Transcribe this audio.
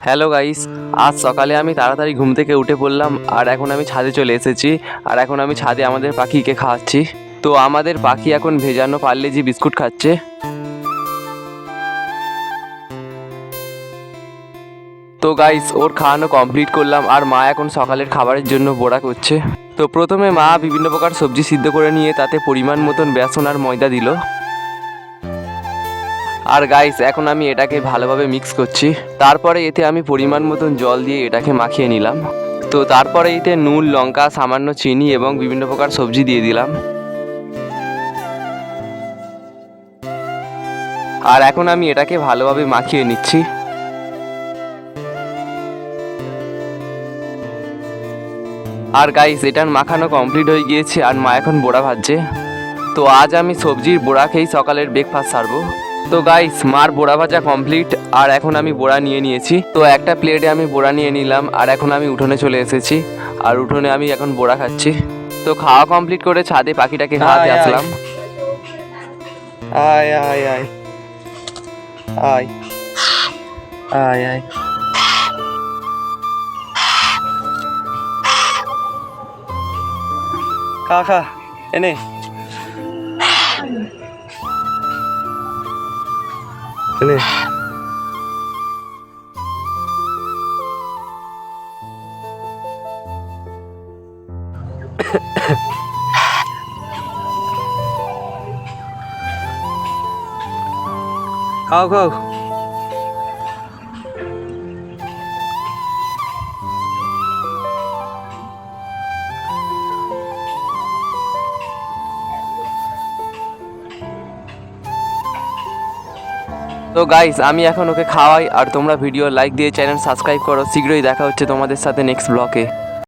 Hello guys, আজ সকালে আমি তাড়াতাড়ি ঘুম থেকে উঠে পড়লাম, আর এখন আমি ছাদে চলে এসেছি, আর এখন আমি ছাদে আমাদের পাখিকে খাওয়াচ্ছি। তো আমাদের পাখি এখন ভেজানো পারলে পার্লেজি বিস্কুট খাচ্ছে। তো গাইস, ওর খাওয়ানো কমপ্লিট করলাম, আর মা এখন সকালের খাবারের জন্য বড়া করছে। তো প্রথমে মা বিভিন্ন প্রকার সবজি সিদ্ধ করে নিয়ে তাতে পরিমাণ মতন বেসন আর ময়দা দিল। আর গাইস এখন আমি এটাকে ভালোভাবে মিক্স করছি। তারপরে এতে আমি পরিমাণ মতন জল দিয়ে এটাকে মাখিয়ে নিলাম। তো তারপরে এতে নুন, লঙ্কা, সামান্য চিনি এবং বিভিন্ন প্রকার সবজি দিয়ে দিলাম। আর এখন আমি এটাকে ভালোভাবে মাখিয়ে নিচ্ছি। আর গাইস এটার মাখানো কমপ্লিট হয়ে গিয়েছে আর মা এখন বোড়া ভাজছে। তো আজ আমি সবজির বোড়া খেয়েই সকালের ব্রেকফাস্ট সারবো। তো গাইস মার বোড়া ভাজা কমপ্লিট আর এখন আমি বোড়া নিয়ে নিয়েছি। তো একটা প্লেটে আমি বোড়া নিয়ে নিলাম আর এখন আমি উঠোনে চলে এসেছি। আর উঠোনে আমি এখন বোড়া খাচ্ছি। তো খাওয়া কমপ্লিট করে ছাদে পাখিটাকে খাওয়াতে। আসলাম আয় আয় আয়। আয়। আয় আয়। খা খা। এনে। चले। खाओ खाओ। তো গাইস আমি এখন ওকে খাওয়াই, আর তোমরা ভিডিও লাইক দিয়ে চ্যানেল সাবস্ক্রাইব করো। শীঘ্রই দেখা হচ্ছে তোমাদের সাথে নেক্সট ব্লকে